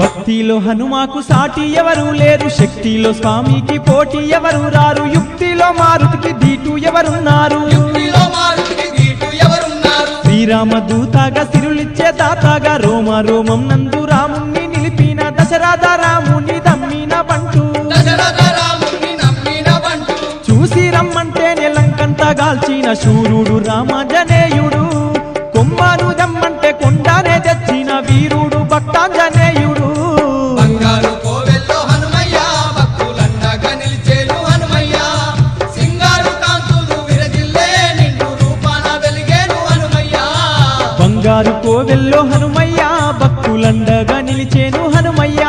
భక్తిలో హనుమాకు సాటి ఎవరు లేరు శక్తిలో స్వామికి పోటీ ఎవరు రారు యుక్తిలో మారుతికి దీటు ఎవరున్నారు? శ్రీరామ దూతగా సిరులిచ్చే తాతగా రోమ రోమం నందు రాముణ్ణి నిలిపిన దశరథ రాముని దమ్మిన బంటు చూసి రమ్మంటే నెలంకంత గాల్చిన శూరుడు రామాంజనేయుడు బంగారు కోవెల్లో హనుమయ్య భక్తులండగా నిలిచేను హనుమయ్య.